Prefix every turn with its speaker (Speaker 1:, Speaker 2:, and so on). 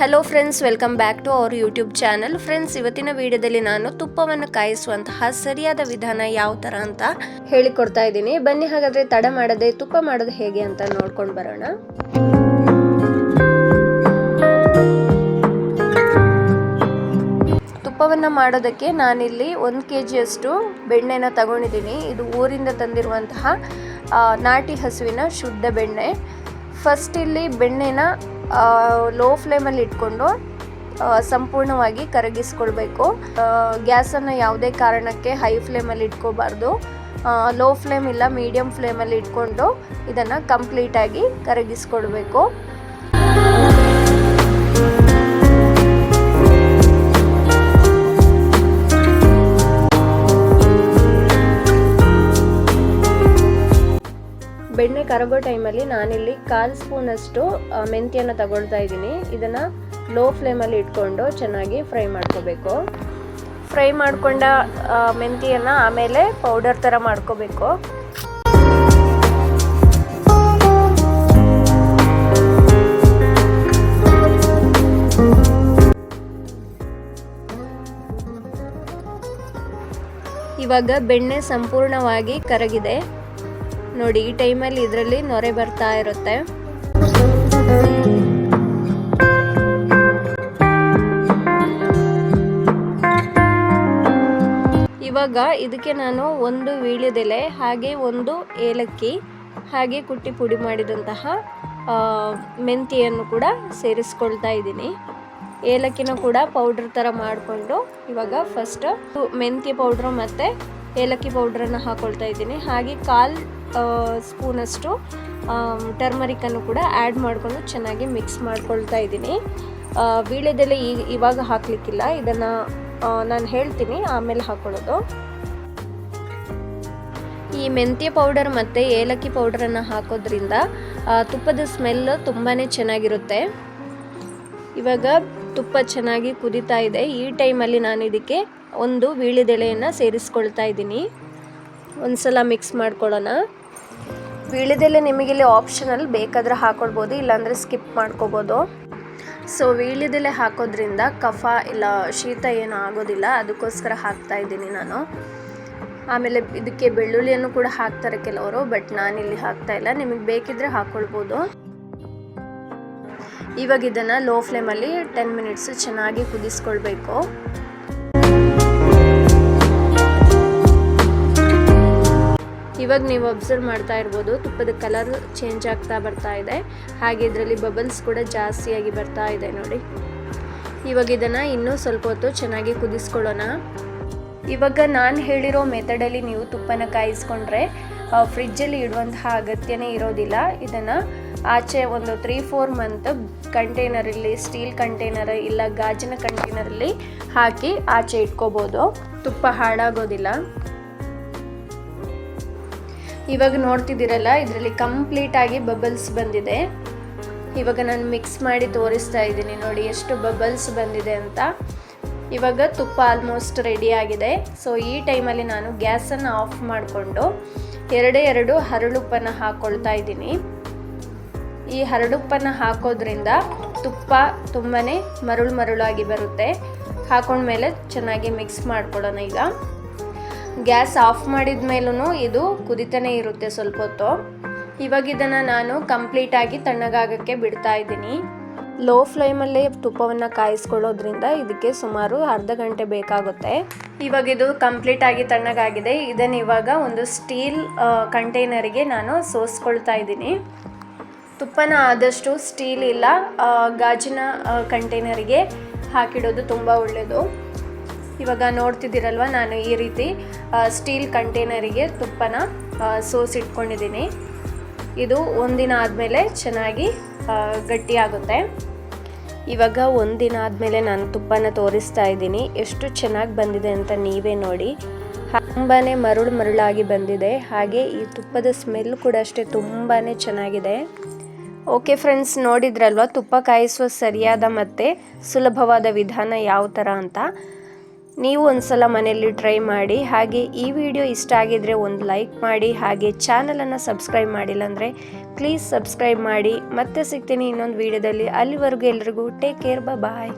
Speaker 1: Hello friends welcome back to our YouTube channel friends ಇವತ್ತಿನ ವಿಡಿಯೋದಲ್ಲಿ ನಾನು ತುಪ್ಪವನ್ನು ಕಾಯಿಸುವಂತಹ ಸರಿಯಾದ ವಿಧಾನ ಯಾವ ಥರ ಅಂತ ಹೇಳಿಕೊಡ್ತಾ ಇದ್ದೀನಿ. ಬನ್ನಿ ಹಾಗಾದರೆ ತಡ ಮಾಡದೆ, ತುಪ್ಪ ಮಾಡೋದು ಹೇಗೆ ಅಂತ ನೋಡ್ಕೊಂಡು ಬರೋಣ. ತುಪ್ಪವನ್ನು ಮಾಡೋದಕ್ಕೆ ನಾನಿಲ್ಲಿ ಒಂದು ಕೆ ಜಿಯಷ್ಟು ಬೆಣ್ಣೆನ ತಗೊಂಡಿದ್ದೀನಿ. ಇದು ಊರಿಂದ ತಂದಿರುವಂತಹ ನಾಟಿ ಹಸುವಿನ ಶುದ್ಧ ಬೆಣ್ಣೆ. ಫಸ್ಟ್ ಇಲ್ಲಿ ಬೆಣ್ಣೆನ ಲೋ ಫ್ಲೇಮಲ್ಲಿ ಇಟ್ಕೊಂಡು ಸಂಪೂರ್ಣವಾಗಿ ಕರಗಿಸ್ಕೊಳ್ಬೇಕು. ಗ್ಯಾಸನ್ನು ಯಾವುದೇ ಕಾರಣಕ್ಕೆ ಹೈ ಫ್ಲೇಮಲ್ಲಿ ಇಟ್ಕೋಬಾರ್ದು. ಲೋ ಫ್ಲೇಮ್ ಇಲ್ಲ ಮೀಡಿಯಮ್ ಫ್ಲೇಮಲ್ಲಿ ಇಟ್ಕೊಂಡು ಇದನ್ನು ಕಂಪ್ಲೀಟಾಗಿ ಕರಗಿಸ್ಕೊಳ್ಬೇಕು. ಕರಗೋ ಟೈಮಲ್ಲಿ ನಾನಿಲ್ಲಿ ಕಾಲು ಸ್ಪೂನಷ್ಟು ಮೆಂತ್ಯನ ತಗೊಳ್ತಾ ಇದ್ದೀನಿ. ಇದನ್ನು ಲೋ ಫ್ಲೇಮಲ್ಲಿ ಇಟ್ಕೊಂಡು ಚೆನ್ನಾಗಿ ಫ್ರೈ ಮಾಡ್ಕೋಬೇಕು. ಫ್ರೈ ಮಾಡ್ಕೊಂಡ ಮೆಂತ್ಯನ ಆಮೇಲೆ ಪೌಡರ್ ಥರ ಮಾಡ್ಕೋಬೇಕು. ಇವಾಗ ಬೆಣ್ಣೆ ಸಂಪೂರ್ಣವಾಗಿ ಕರಗಿದೆ. ನೋಡಿ, ಈ ಟೈಮಲ್ಲಿ ಇದರಲ್ಲಿ ನೊರೆ ಬರ್ತಾ ಇರುತ್ತೆ. ಇವಾಗ ಇದಕ್ಕೆ ನಾನು ಒಂದು ವೀಳ್ಯದೆಲೆ, ಹಾಗೆ ಒಂದು ಏಲಕ್ಕಿ, ಹಾಗೆ ಕುಟ್ಟಿ ಪುಡಿ ಮಾಡಿದಂತಹ ಮೆಂತಿಯನ್ನು ಕೂಡ ಸೇರಿಸ್ಕೊಳ್ತಾ ಇದ್ದೀನಿ. ಏಲಕ್ಕಿನ ಕೂಡ ಪೌಡ್ರ್ ಥರ ಮಾಡಿಕೊಂಡು ಇವಾಗ ಫಸ್ಟ್ ಮೆಂತ್ಯ ಪೌಡ್ರ್ ಮತ್ತು ಏಲಕ್ಕಿ ಪೌಡ್ರನ್ನು ಹಾಕ್ಕೊಳ್ತಾ ಇದ್ದೀನಿ. ಹಾಗೆ ಕಾಲು ಸ್ಪೂನಷ್ಟು ಟರ್ಮರಿಕನ್ನು ಕೂಡ ಆ್ಯಡ್ ಮಾಡಿಕೊಂಡು ಚೆನ್ನಾಗಿ ಮಿಕ್ಸ್ ಮಾಡ್ಕೊಳ್ತಾ ಇದ್ದೀನಿ. ವೀಳ್ಯದೆಲೆ ಈಗ ಇವಾಗ ಹಾಕಲಿಕ್ಕಿಲ್ಲ. ಇದನ್ನು ನಾನು ಹೇಳ್ತೀನಿ, ಆಮೇಲೆ ಹಾಕ್ಕೊಳ್ಳೋದು ಈ ಮೆಂತ್ಯ ಪೌಡರ್ ಮತ್ತು ಏಲಕ್ಕಿ ಪೌಡರನ್ನು ಹಾಕೋದ್ರಿಂದ ತುಪ್ಪದ ಸ್ಮೆಲ್ ತುಂಬಾ ಚೆನ್ನಾಗಿರುತ್ತೆ. ಇವಾಗ ತುಪ್ಪ ಚೆನ್ನಾಗಿ ಕುದೀತಾ ಇದೆ. ಈ ಟೈಮಲ್ಲಿ ನಾನು ಇದಕ್ಕೆ ಒಂದು ವೀಳ್ಯದೆಲೆಯನ್ನು ಸೇರಿಸ್ಕೊಳ್ತಾ ಇದ್ದೀನಿ. ಒಂದು ಸಲ ಮಿಕ್ಸ್ ಮಾಡ್ಕೊಳ್ಳೋಣ. ವೀಳ್ಯದೆಲೆ ನಿಮಗಿಲ್ಲಿ ಆಪ್ಷನಲ್ ಬೇಕಾದರೆ ಹಾಕೊಳ್ಬೋದು ಇಲ್ಲಾಂದರೆ ಸ್ಕಿಪ್ ಮಾಡ್ಕೋಬೋದು. ಸೊ ವೀಳ್ಯದೆಲೆ ಹಾಕೋದ್ರಿಂದ ಕಫ ಇಲ್ಲ, ಶೀತ ಏನು ಆಗೋದಿಲ್ಲ, ಅದಕ್ಕೋಸ್ಕರ ಹಾಕ್ತಾ ಇದ್ದೀನಿ ನಾನು. ಆಮೇಲೆ ಇದಕ್ಕೆ ಬೆಳ್ಳುಳ್ಳಿಯನ್ನು ಕೂಡ ಹಾಕ್ತಾರೆ ಕೆಲವರು ಬಟ್ ನಾನಿಲ್ಲಿ ಹಾಕ್ತಾ ಇಲ್ಲ. ನಿಮಗೆ ಬೇಕಿದ್ರೆ ಹಾಕ್ಕೊಳ್ಬೋದು ಇವಾಗ ಇದನ್ನು ಲೋ ಫ್ಲೇಮಲ್ಲಿ ಟೆನ್ ಮಿನಿಟ್ಸು ಚೆನ್ನಾಗಿ ಕುದಿಸ್ಕೊಳ್ಬೇಕು. ಇವಾಗ ನೀವು ಅಬ್ಸರ್ವ್ ಮಾಡ್ತಾ ಇರ್ಬೋದು, ತುಪ್ಪದ ಕಲರ್ ಚೇಂಜ್ ಆಗ್ತಾ ಬರ್ತಾ ಇದೆ. ಹಾಗೆ ಇದರಲ್ಲಿ ಬಬಲ್ಸ್ ಕೂಡ ಜಾಸ್ತಿಯಾಗಿ ಬರ್ತಾ ಇದೆ ನೋಡಿ. ಇವಾಗ ಇದನ್ನು ಇನ್ನೂ ಸ್ವಲ್ಪ ಹೊತ್ತು ಚೆನ್ನಾಗಿ ಕುದಿಸ್ಕೊಳ್ಳೋಣ. ಇವಾಗ ನಾನು ಹೇಳಿರೋ ಮೆಥಡಲ್ಲಿ ನೀವು ತುಪ್ಪನ ಕಾಯಿಸ್ಕೊಂಡ್ರೆ ಫ್ರಿಜ್ಜಲ್ಲಿ ಇಡುವಂತಹ ಅಗತ್ಯನೇ ಇರೋದಿಲ್ಲ. ಇದನ್ನು ಆಚೆ ಒಂದು ತ್ರೀ ಫೋರ್ ಮಂತ್ ಕಂಟೈನರಲ್ಲಿ ಸ್ಟೀಲ್ ಕಂಟೈನರ್ ಇಲ್ಲ ಗಾಜಿನ ಕಂಟೈನರಲ್ಲಿ ಹಾಕಿ ಆಚೆ ಇಟ್ಕೋಬೋದು. ತುಪ್ಪ ಹಾಳಾಗೋದಿಲ್ಲ. ಇವಾಗ ನೋಡ್ತಿದ್ದೀರಲ್ಲ, ಇದರಲ್ಲಿ ಕಂಪ್ಲೀಟಾಗಿ ಬಬಲ್ಸ್ ಬಂದಿದೆ. ಇವಾಗ ನಾನು ಮಿಕ್ಸ್ ಮಾಡಿ ತೋರಿಸ್ತಾ ಇದ್ದೀನಿ ನೋಡಿ ಎಷ್ಟು ಬಬಲ್ಸ್ ಬಂದಿದೆ ಅಂತ. ಇವಾಗ ತುಪ್ಪ ಆಲ್ಮೋಸ್ಟ್ ರೆಡಿ ಆಗಿದೆ. ಸೊ ಈ ಟೈಮಲ್ಲಿ ನಾನು ಗ್ಯಾಸನ್ನು ಆಫ್ ಮಾಡಿಕೊಂಡು ಎರಡೇ ಎರಡು ಹರಳುಪ್ಪನ್ನು ಹಾಕ್ಕೊಳ್ತಾ ಇದ್ದೀನಿ. ಈ ಹರಳುಪ್ಪನ್ನು ಹಾಕೋದ್ರಿಂದ ತುಪ್ಪ ತುಂಬಾ ಮರುಳು ಮರಳಾಗಿ ಬರುತ್ತೆ. ಹಾಕೊಂಡ್ಮೇಲೆ ಚೆನ್ನಾಗಿ ಮಿಕ್ಸ್ ಮಾಡ್ಕೊಳ್ಳೋಣ ಈಗ. ಗ್ಯಾಸ್ ಆಫ್ ಮಾಡಿದ ಮೇಲೂ ಇದು ಕುದಿತಾನೇ ಇರುತ್ತೆ ಸ್ವಲ್ಪ ಹೊತ್ತು. ಇವಾಗ ಇದನ್ನು ನಾನು ಕಂಪ್ಲೀಟಾಗಿ ತಣ್ಣಗಾಗಕ್ಕೆ ಬಿಡ್ತಾ ಇದ್ದೀನಿ. ಲೋ ಫ್ಲೇಮಲ್ಲೇ ತುಪ್ಪವನ್ನು ಕಾಯಿಸ್ಕೊಳ್ಳೋದ್ರಿಂದ ಇದಕ್ಕೆ ಸುಮಾರು ಅರ್ಧ ಗಂಟೆ ಬೇಕಾಗುತ್ತೆ. ಇವಾಗ ಇದು ಕಂಪ್ಲೀಟಾಗಿ ತಣ್ಣಗಾಗಿದೆ. ಇದನ್ನು ಇವಾಗ ಒಂದು ಸ್ಟೀಲ್ ಕಂಟೈನರಿಗೆ ನಾನು ಸೋಸ್ಕೊಳ್ತಾ ಇದ್ದೀನಿ. ತುಪ್ಪನ ಆದಷ್ಟು ಸ್ಟೀಲ್ ಇಲ್ಲ ಗಾಜಿನ ಕಂಟೈನರಿಗೆ ಹಾಕಿಡೋದು ತುಂಬ ಒಳ್ಳೆಯದು ಇವಾಗ ನೋಡ್ತಿದ್ದೀರಲ್ವ ನಾನು ಈ ರೀತಿ ಸ್ಟೀಲ್ ಕಂಟೈನರಿಗೆ ತುಪ್ಪನ ಸೋಸಿಟ್ಕೊಂಡಿದ್ದೀನಿ. ಇದು ಒಂದಿನ ಆದಮೇಲೆ ಚೆನ್ನಾಗಿ ಗಟ್ಟಿಯಾಗುತ್ತೆ. ಇವಾಗ ಒಂದಿನ ಆದಮೇಲೆ ನಾನು ತುಪ್ಪನ ತೋರಿಸ್ತಾ ಇದ್ದೀನಿ. ಎಷ್ಟು ಚೆನ್ನಾಗಿ ಬಂದಿದೆ ಅಂತ ನೀವೇ ನೋಡಿ. ತುಂಬಾ ಮರುಳು ಮರುಳಾಗಿ ಬಂದಿದೆ. ಹಾಗೆ ಈ ತುಪ್ಪದ ಸ್ಮೆಲ್ ಕೂಡ ಅಷ್ಟೇ ತುಂಬಾ ಚೆನ್ನಾಗಿದೆ. ಓಕೆ ಫ್ರೆಂಡ್ಸ್ ನೋಡಿದ್ರಲ್ವ? ತುಪ್ಪ ಕಾಯಿಸುವ ಸರಿಯಾದ ಮತ್ತು ಸುಲಭವಾದ ವಿಧಾನ ಯಾವ ಥರ ಅಂತ? ನೀವು ಒಂದ್ಸಲ ಮನೆಯಲ್ಲಿ ಟ್ರೈ ಮಾಡಿ, ಹಾಗೆ ಈ ವಿಡಿಯೋ ಇಷ್ಟ ಆಗಿದ್ರೆ ಒಂದು ಲೈಕ್ ಮಾಡಿ, ಹಾಗೆ ಚಾನಲನ್ನು ಸಬ್ಸ್ಕ್ರೈಬ್ ಮಾಡಿಲ್ಲ ಅಂದರೆ ಪ್ಲೀಸ್ ಸಬ್ಸ್ಕ್ರೈಬ್ ಮಾಡಿ. ಮತ್ತೆ ಸಿಗ್ತೀನಿ ಇನ್ನೊಂದು ವಿಡಿಯೋದಲ್ಲಿ. ಅಲ್ಲಿವರೆಗೂ ಎಲ್ರಿಗೂ ಟೇಕ್ ಕೇರ್ ಬಾಯ್